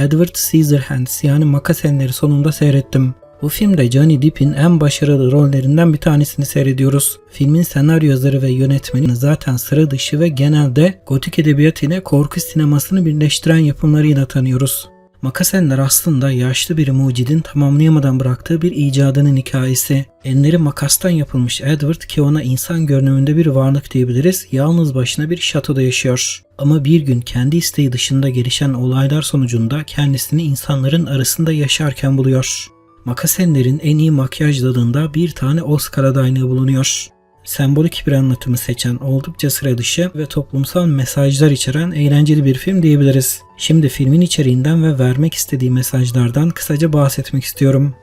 Edward Scissorhands yani Makas Elleri sonunda seyrettim. Bu filmde Johnny Depp'in en başarılı rollerinden bir tanesini seyrediyoruz. Filmin senaryo yazarı ve yönetmeni zaten sıra dışı ve genelde gotik edebiyat ile korku sinemasını birleştiren yapımlarıyla tanıyoruz. Makasenler aslında yaşlı bir mucidin tamamlayamadan bıraktığı bir icadının hikayesi. Elleri makastan yapılmış Edward ki ona insan görünümünde bir varlık diyebiliriz, yalnız başına bir şatoda yaşıyor. Ama bir gün kendi isteği dışında gelişen olaylar sonucunda kendisini insanların arasında yaşarken buluyor. Makasenlerin en iyi makyaj dalında bir tane Oscar adaylığı bulunuyor. Sembolik bir anlatımı seçen oldukça sıra dışı ve toplumsal mesajlar içeren eğlenceli bir film diyebiliriz. Şimdi filmin içeriğinden ve vermek istediği mesajlardan kısaca bahsetmek istiyorum.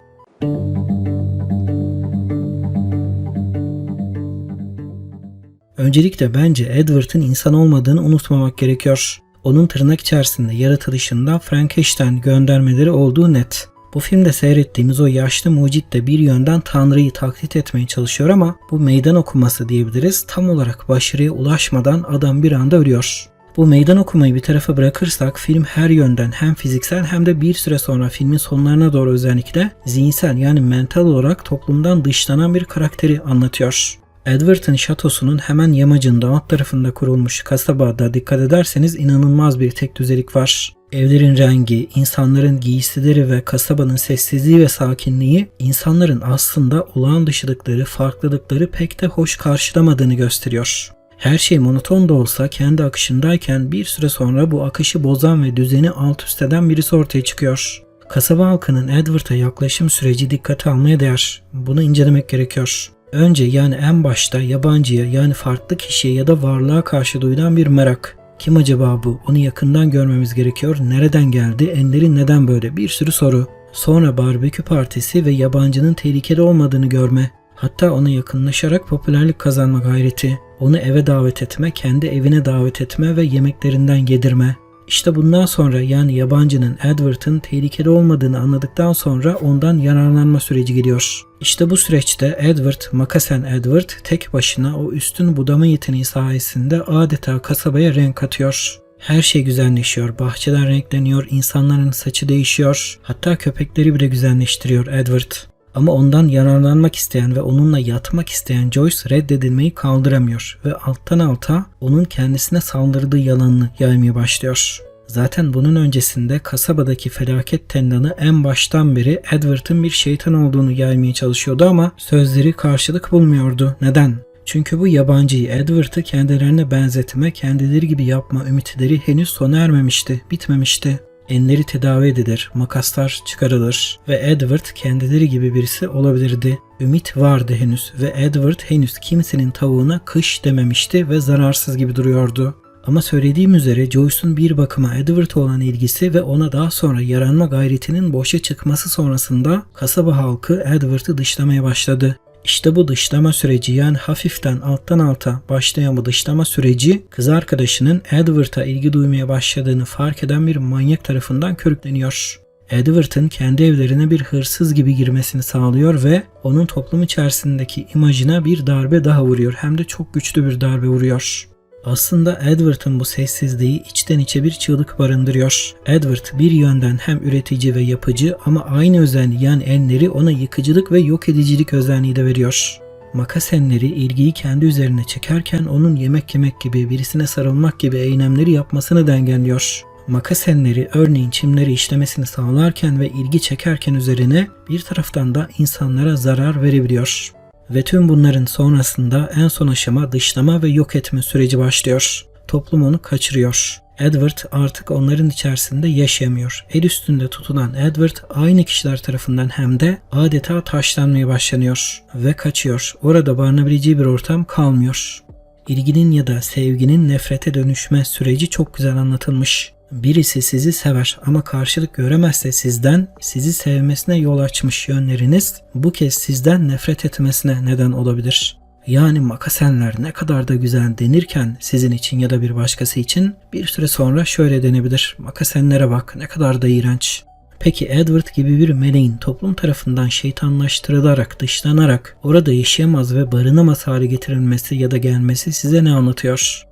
Öncelikle bence Edward'ın insan olmadığını unutmamak gerekiyor. Onun tırnak içerisinde yaratılışında Frankenstein göndermeleri olduğu net. Bu filmde seyrettiğimiz o yaşlı mucit de bir yönden Tanrı'yı taklit etmeye çalışıyor ama bu meydan okuması diyebiliriz. Tam olarak başarıya ulaşmadan adam bir anda ölüyor. Bu meydan okumayı bir tarafa bırakırsak film her yönden hem fiziksel hem de bir süre sonra filmin sonlarına doğru özellikle zihinsel yani mental olarak toplumdan dışlanan bir karakteri anlatıyor. Edward'ın şatosunun hemen yamacında alt tarafında kurulmuş kasabada dikkat ederseniz inanılmaz bir tek düzelik var. Evlerin rengi, insanların giysileri ve kasabanın sessizliği ve sakinliği insanların aslında olağan dışılıkları, farklılıkları pek de hoş karşılamadığını gösteriyor. Her şey monoton da olsa kendi akışındayken bir süre sonra bu akışı bozan ve düzeni alt üst eden birisi ortaya çıkıyor. Kasaba halkının Edward'a yaklaşım süreci dikkate almaya değer. Bunu incelemek gerekiyor. Önce yani en başta yabancıya yani farklı kişiye ya da varlığa karşı duyulan bir merak. Kim acaba bu? Onu yakından görmemiz gerekiyor. Nereden geldi? Enleri neden böyle? Bir sürü soru. Sonra barbekü partisi ve yabancının tehlikeli olmadığını görme. Hatta ona yakınlaşarak popülerlik kazanma gayreti. Onu eve davet etme, kendi evine davet etme ve yemeklerinden yedirme. İşte bundan sonra yani yabancının Edward'ın tehlikeli olmadığını anladıktan sonra ondan yararlanma süreci geliyor. İşte bu süreçte Edward, Makasen Edward tek başına o üstün budama yeteneği sayesinde adeta kasabaya renk katıyor. Her şey güzelleşiyor, bahçeler renkleniyor, insanların saçı değişiyor, hatta köpekleri bile güzelleştiriyor Edward. Ama ondan yararlanmak isteyen ve onunla yatmak isteyen Joyce reddedilmeyi kaldıramıyor ve alttan alta onun kendisine saldırdığı yalanını yaymaya başlıyor. Zaten bunun öncesinde kasabadaki felaket tendanı en baştan beri Edward'ın bir şeytan olduğunu yaymaya çalışıyordu ama sözleri karşılık bulmuyordu. Neden? Çünkü bu yabancıyı Edward'ı kendilerine benzetme, kendileri gibi yapma ümitleri henüz sona ermemişti, bitmemişti. Enleri tedavi edilir, makaslar çıkarılır ve Edward kendileri gibi birisi olabilirdi. Ümit vardı henüz ve Edward henüz kimsenin tavuğuna kış dememişti ve zararsız gibi duruyordu. Ama söylediğim üzere Joyce'un bir bakıma Edward'a olan ilgisi ve ona daha sonra yaranma gayretinin boşa çıkması sonrasında kasaba halkı Edward'ı dışlamaya başladı. İşte bu dışlama süreci yani hafiften alttan alta başlayan bu dışlama süreci kız arkadaşının Edward'a ilgi duymaya başladığını fark eden bir manyak tarafından körükleniyor. Edward'ın kendi evlerine bir hırsız gibi girmesini sağlıyor ve onun toplum içerisindeki imajına bir darbe daha vuruyor. Hem de çok güçlü bir darbe vuruyor. Aslında Edward'ın bu sessizliği içten içe bir çığlık barındırıyor. Edward bir yönden hem üretici ve yapıcı ama aynı özelliği yani enleri ona yıkıcılık ve yok edicilik özelliği de veriyor. Makasenleri ilgiyi kendi üzerine çekerken onun yemek yemek gibi birisine sarılmak gibi eylemleri yapmasını da engelliyor. Makasenleri örneğin çimleri işlemesini sağlarken ve ilgi çekerken üzerine bir taraftan da insanlara zarar verebiliyor. Ve tüm bunların sonrasında en son aşama dışlama ve yok etme süreci başlıyor. Toplum onu kaçırıyor. Edward artık onların içerisinde yaşayamıyor. El üstünde tutulan Edward aynı kişiler tarafından hem de adeta taşlanmaya başlanıyor ve kaçıyor. Orada barınabileceği bir ortam kalmıyor. İlginin ya da sevginin nefrete dönüşme süreci çok güzel anlatılmış. Birisi sizi sever ama karşılık göremezse sizden sizi sevmesine yol açmış yönleriniz bu kez sizden nefret etmesine neden olabilir. Yani makasenler ne kadar da güzel denirken sizin için ya da bir başkası için bir süre sonra şöyle denebilir. Makasenlere bak ne kadar da iğrenç. Peki Edward gibi bir meleğin toplum tarafından şeytanlaştırılarak, dışlanarak orada yaşayamaz ve barınamaz hale getirilmesi ya da gelmesi size ne anlatıyor?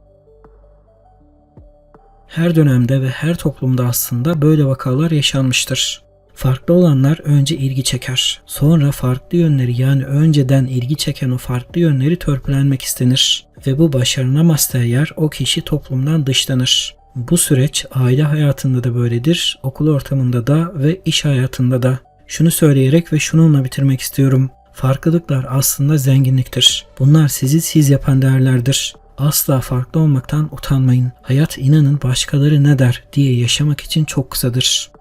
Her dönemde ve her toplumda aslında böyle vakalar yaşanmıştır. Farklı olanlar önce ilgi çeker. Sonra farklı yönleri yani önceden ilgi çeken o farklı yönleri törpülenmek istenir. Ve bu başarılamazsa eğer o kişi toplumdan dışlanır. Bu süreç aile hayatında da böyledir, okul ortamında da ve iş hayatında da. Şunu söyleyerek ve şununla bitirmek istiyorum. Farklılıklar aslında zenginliktir. Bunlar sizi siz yapan değerlerdir. Asla farklı olmaktan utanmayın. Hayat inanın başkaları ne der diye yaşamak için çok kısadır.